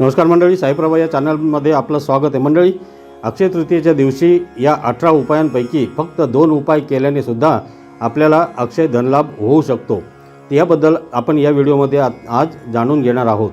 नमस्कार मंडळी साईप्रभा या चॅनलमध्ये आपलं स्वागत आहे. मंडळी अक्षय तृतीयेच्या दिवशी या अठरा उपायांपैकी फक्त दोन उपाय केल्याने सुद्धा आपल्याला अक्षय धनलाभ होऊ शकतो. याबद्दल आपण या व्हिडिओमध्ये आज जाणून घेणार आहोत.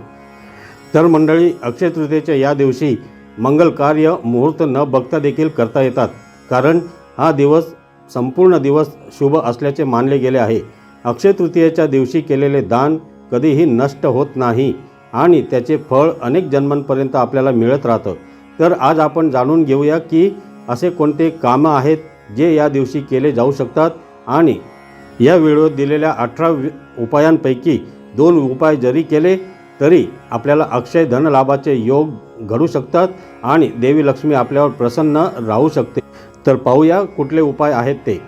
तर मंडळी अक्षय तृतीयेच्या या दिवशी मंगल कार्य मुहूर्त न बघता देखील करता येतात. कारण हा दिवस संपूर्ण दिवस शुभ असल्याचे मानले गेले आहे. अक्षय तृतीयेच्या दिवशी केलेले दान कधीही नष्ट होत नाही. आणि त्याचे फळ अनेक जन्मांपर्यंत आपल्याला मिळत राहतं. तर आज आपण जाणून घेऊया की असे कोणते कामं आहेत जे या दिवशी केले जाऊ शकतात आणि या व्हिडिओत दिलेल्या अठरा उपायांपैकी दोन उपाय जरी केले तरी आपल्याला अक्षय धनलाभाचे योग घडू शकतात आणि देवी लक्ष्मी आपल्यावर प्रसन्न राहू शकते. तर पाहूया कुठले उपाय आहेत ते.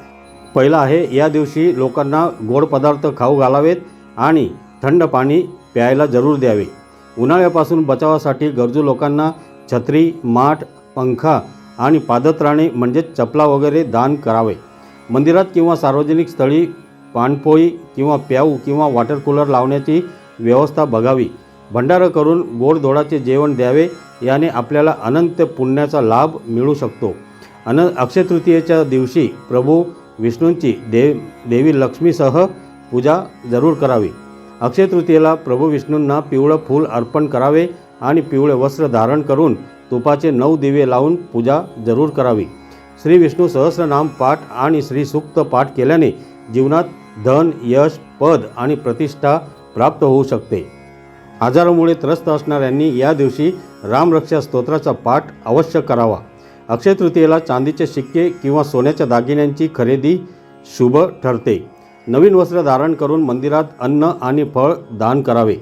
पहिला आहे या दिवशी लोकांना गोड पदार्थ खाऊ घालावेत आणि थंड पाणी प्यायला जरूर द्यावे. उन्हाळ्यापासून बचावासाठी गरजू लोकांना छत्री माठ पंखा आणि पादत्राणे म्हणजेच चपला वगैरे दान करावे. मंदिरात किंवा सार्वजनिक स्थळी पाणपोई किंवा प्याऊ किंवा वॉटर कूलर लावण्याची व्यवस्था बघावी. भंडारं करून गोडधोडाचे जेवण द्यावे याने आपल्याला अनंत पुण्याचा लाभ मिळू शकतो. अन अक्षयतृतीयेच्या दिवशी प्रभू विष्णूंची देव देवी लक्ष्मीसह पूजा जरूर करावी. अक्षय तृतीयेला प्रभू विष्णूंना पिवळं फूल अर्पण करावे आणि पिवळे वस्त्र धारण करून तुपाचे नऊ दिवे लावून पूजा जरूर करावी. श्री विष्णू सहस्रनाम पाठ आणि श्री सुक्त पाठ केल्याने जीवनात धन यश पद आणि प्रतिष्ठा प्राप्त होऊ शकते. आजारामुळे त्रस्त असणाऱ्यांनी या दिवशी रामरक्षा स्तोत्राचा पाठ अवश्य करावा. अक्षय तृतीयेला चांदीचे शिक्के किंवा सोन्याच्या दागिन्यांची खरेदी शुभ ठरते. नवीन वस्त्र धारण करून मंदिरात अन्न आणि फळ दान करावे.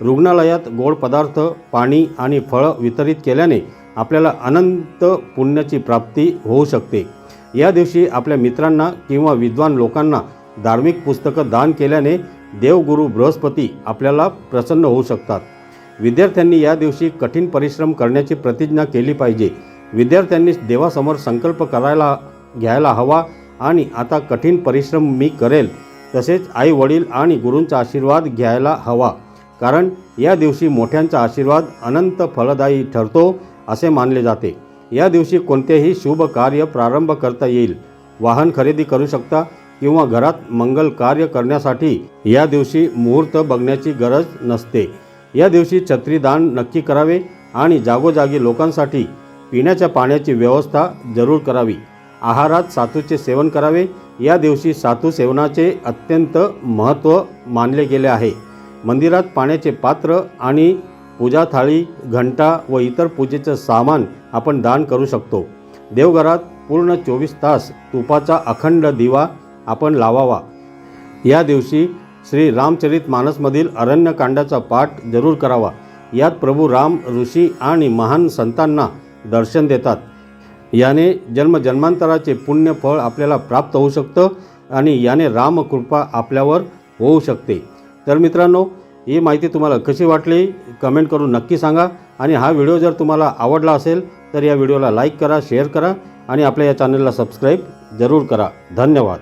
रुग्णालयात गोड पदार्थ पाणी आणि फळं वितरित केल्याने आपल्याला अनंत पुण्याची प्राप्ती होऊ शकते. या दिवशी आपल्या मित्रांना किंवा विद्वान लोकांना धार्मिक पुस्तकं दान केल्याने देवगुरू बृहस्पती आपल्याला प्रसन्न होऊ शकतात. विद्यार्थ्यांनी या दिवशी कठीण परिश्रम करण्याची प्रतिज्ञा केली पाहिजे. विद्यार्थ्यांनी देवासमोर संकल्प करायला घ्यायला हवा आणि आता कठीण परिश्रम मी करेल तसेच आई वडील आणि गुरूंचा आशीर्वाद घ्यायला हवा. कारण या दिवशी मोठ्यांचा आशीर्वाद अनंत फलदायी ठरतो असे मानले जाते. या दिवशी कोणतेही शुभ कार्य प्रारंभ करता येईल. वाहन खरेदी करू शकता किंवा घरात मंगल कार्य करण्यासाठी या दिवशी मुहूर्त बघण्याची गरज नसते. या दिवशी छत्रीदान नक्की करावे आणि जागोजागी लोकांसाठी पिण्याच्या पाण्याची व्यवस्था जरूर करावी. आहारात सातूचे सेवन करावे. या दिवशी सातू सेवनाचे अत्यंत महत्त्व मानले गेले आहे. मंदिरात पाण्याचे पात्र आणि पूजा थाळी घंटा व इतर पूजेचं सामान आपण दान करू शकतो. देवघरात पूर्ण चोवीस तास तुपाचा अखंड दिवा आपण लावावा. या दिवशी श्री रामचरित मानसमधील अरण्यकांडाचा पाठ जरूर करावा. यात प्रभू राम ऋषी आणि महान संतांना दर्शन देतात. याने जन्मजन्मांतराचे पुण्य फळ आपल्याला प्राप्त होऊ शकतं आणि याने रामकृपा आपल्यावर होऊ शकते. तर मित्रांनो ही माहिती तुम्हाला कशी वाटली? कमेंट करून नक्की सांगा आणि हा व्हिडिओ जर तुम्हाला आवडला असेल तर या व्हिडिओला लाईक करा शेअर करा आणि आपल्या या चॅनलला सबस्क्राईब जरूर करा. धन्यवाद.